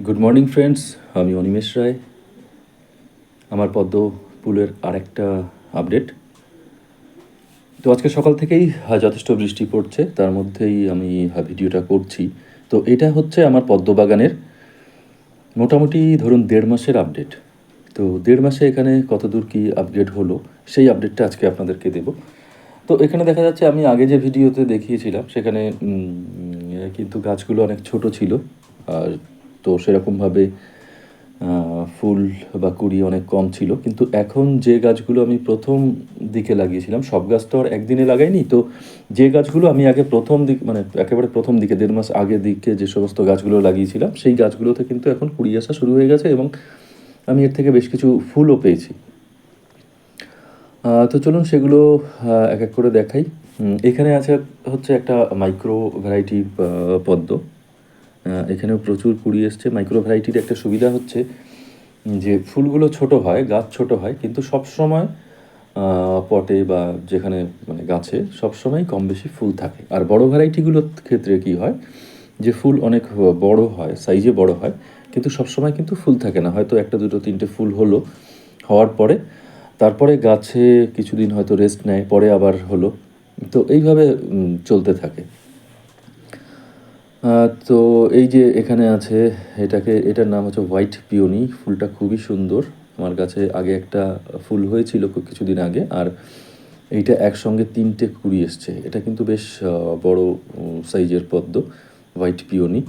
Good morning friends আমি অনিমেষ রায়। আমার পদ্ম পুলের আরেকটা আপডেট। তো আজকে সকাল থেকেই যথেষ্ট বৃষ্টি পড়ছে। তার মধ্যেই আমি ভিডিওটা করছি। তো এটা হচ্ছে আমার পদ্ম বাগানের মোটামুটি ধরুন দেড় মাসের আপডেট। তো দেড় মাসে এখানে কতদূর কি আপডেট হলো, সেই আপডেটটা আজকে আপনাদেরকে দেব। তো এখানে দেখা যাচ্ছে, আমি আগে যে ভিডিওতে দেখিয়েছিলাম, সেখানে কিন্তু গাছগুলো অনেক ছোট ছিল। আর তো সেরকমভাবে ফুল বা কুড়ি অনেক কম ছিল। কিন্তু এখন যে গাছগুলো আমি প্রথম দিকে লাগিয়েছিলাম, সব গাছ তো আর একদিনে লাগাইনি। তো যে গাছগুলো আমি আগে প্রথম দিক মানে একেবারে প্রথম দিকে, দেড় মাস আগে দিকে যে সমস্ত গাছগুলো লাগিয়েছিলাম, সেই গাছগুলোতে কিন্তু এখন কুড়ি আসা শুরু হয়ে গেছে এবং আমি এর থেকে বেশ কিছু ফুলও পেয়েছি। তো চলুন সেগুলো এক এক করে দেখাই। এখানে আছে হচ্ছে একটা মাইক্রো ভ্যারাইটি পদ্ম। এখানেও প্রচুর কুড়ি এসছে। মাইক্রো ভ্যারাইটির একটা সুবিধা হচ্ছে যে ফুলগুলো ছোট হয়, গাছ ছোট হয়, কিন্তু সব সময় পটে বা যেখানে মানে গাছে সব সময় কম বেশি ফুল থাকে। আর বড় ভ্যারাইটিগুলোর ক্ষেত্রে কি হয় যে ফুল অনেক বড় হয় সাইজে বড় হয়, কিন্তু সব সময় কিন্তু ফুল থাকে না। হয়তো একটা, দুটো, তিনটে ফুল হলো, হওয়ার পরে, তারপরে গাছে কিছুদিন হয়তো রেস্ট নেয়, পরে আবার হলো। তো এইভাবে চলতে থাকে। তো এই যে এখানে আছে, এটাকে, এটার নাম হচ্ছে হোয়াইট পিওনি। ফুলটা খুবই সুন্দর। আমার কাছে আগে একটা ফুল হয়েছিল কিছুদিন আগে, আর এইটা একসঙ্গে তিনটে কুড়ি এসছে। এটা কিন্তু বেশ বড় সাইজের পদ্ম, হোয়াইট পিওনি।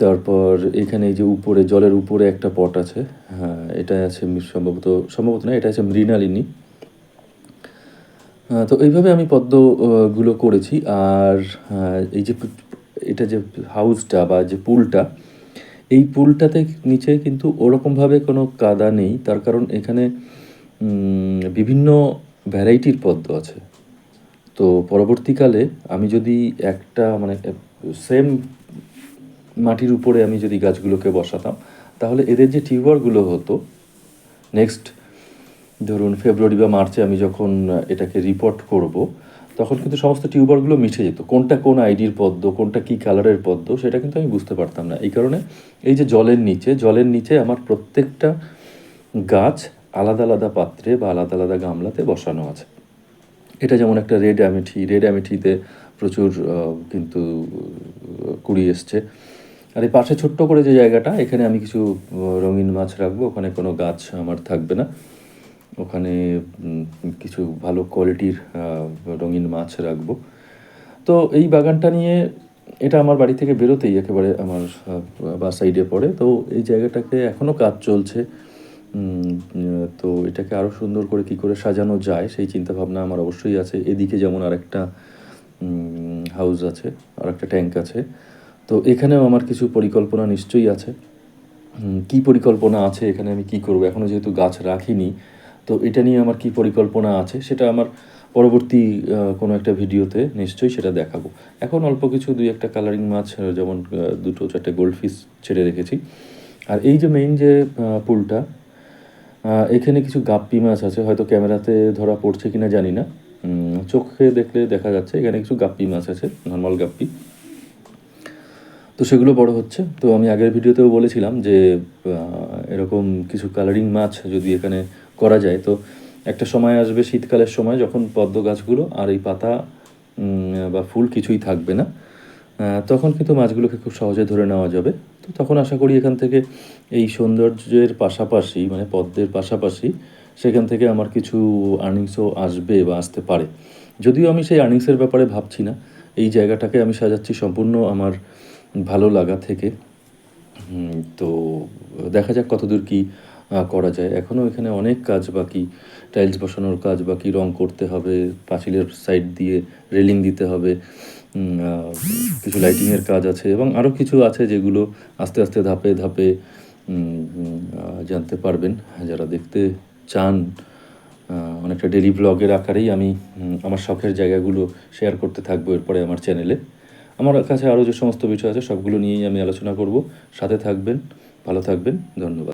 তারপর এখানে এই যে উপরে, জলের উপরে একটা পট আছে। হ্যাঁ এটা আছে সম্ভবত সম্ভবত না, এটা আছে মৃণালিনী। তো এইভাবে আমি পদ্মগুলো করেছি। আর এই যে এটা যে হাউসটা বা যে পুলটা, এই পুলটাতে নিচে কিন্তু ওরকমভাবে কোনো কাদা নেই। তার কারণ এখানে বিভিন্ন ভ্যারাইটির পদ্ম আছে। তো পরবর্তীকালে আমি যদি একটা মানে সেম মাটির উপরে আমি যদি গাছগুলোকে বসাতাম, তাহলে এদের যে টিউবারগুলো হতো, নেক্সট ধরুন ফেব্রুয়ারি বা মার্চে আমি যখন এটাকে রিপোর্ট করব তখন কিন্তু সমস্ত টিউবারগুলো মিশে যেত। কোনটা কোন আইডির পদ্ম, কোনটা কি কালারের পদ্ম, সেটা কিন্তু আমি বুঝতে পারতাম না। এই কারণে এই যে জলের নিচে জলের নিচে আমার প্রত্যেকটা গাছ আলাদা আলাদা পাত্রে বা আলাদা আলাদা গামলাতে বসানো আছে। এটা যেমন একটা রেড অ্যামেঠি রেড অ্যামেঠিতে প্রচুর কিন্তু কুড়ি এসছে। আর এই পাশে ছোট্ট করে যে জায়গাটা, এখানে আমি কিছু রঙিন মাছ রাখব, ওখানে কোনো গাছ আমার থাকবে না। ওখানে কিছু ভালো কোয়ালিটির রঙিন মাছ রাখব। তো এই বাগানটা নিয়ে এটা আমার বাড়ি থেকে বেরোতেই একেবারে আমার বা সাইডে পড়ে। তো এই জায়গাটাকে এখনও কাজ চলছে। তো এটাকে আরও সুন্দর করে কি করে সাজানো যায়, সেই চিন্তা ভাবনা আমার অবশ্যই আছে। এদিকে যেমন আরেকটা হাউস আছে আর একটা ট্যাঙ্ক আছে। তো এখানেও আমার কিছু পরিকল্পনা নিশ্চয়ই আছে। কি পরিকল্পনা আছে, এখানে আমি কি করব? এখনও যেহেতু গাছ রাখিনি তো এটা নিয়ে আমার কি পরিকল্পনা আছে সেটা আমার পরবর্তী কোনো একটা ভিডিওতে নিশ্চয়ই সেটা দেখাবো। এখন অল্প কিছু দুই একটা কালারিং মাছ যেমন দুটো চারটে গোল্ড ফিশ ছেড়ে রেখেছি। আর এই যে মেইন যে পুলটা এখানে কিছু গাপ্পি মাছ আছে, হয়তো ক্যামেরাতে ধরা পড়ছে কিনা জানি না। চোখে দেখলে দেখা যাচ্ছে এখানে কিছু গাপ্পি মাছ আছে নর্মাল গাপ্পি। তো সেগুলো বড় হচ্ছে। তো আমি আগের ভিডিওতেও বলেছিলাম যে এরকম কিছু কালারিং মাছ যদি এখানে করা যায়। তো একটা সময় আসবে, শীতকালের সময়, যখন পদ্ম গাছগুলো আর এই পাতা বা ফুল কিছুই থাকবে না তখন কিন্তু মাছগুলোকে খুব সহজে ধরে নেওয়া যাবে। তো তখন আশা করি এখান থেকে এই সৌন্দর্যের পাশাপাশি মানে পদ্মের পাশাপাশি, সেখান থেকে আমার কিছু আর্নিংসও আসবে বা আসতে পারে। যদিও আমি সেই আর্নিংসের ব্যাপারে ভাবছি না, এই জায়গাটাকে আমি সাজাচ্ছি সম্পূর্ণ আমার ভালো লাগা থেকে। তো দেখা যাক কতদূর কি করা যায়। এখনও এখানে অনেক কাজ বাকি। টাইলস বসানোর কাজ বাকি, রং করতে হবে, পাঁচিলের সাইড দিয়ে রেলিং দিতে হবে কিছু লাইটিংয়ের কাজ আছে এবং আরও কিছু আছে যেগুলো আস্তে আস্তে ধাপে ধাপে জানতে পারবেন। যারা দেখতে চান অনেকটা ডেলি ব্লগের আকারেই আমি আমার শখের জায়গাগুলো শেয়ার করতে থাকব এরপরে আমার চ্যানেলে। আমার কাছে আরও যে সমস্ত বিষয় আছে, সবগুলো নিয়েই আমি আলোচনা করব। সাথে থাকবেন, ভালো থাকবেন, ধন্যবাদ।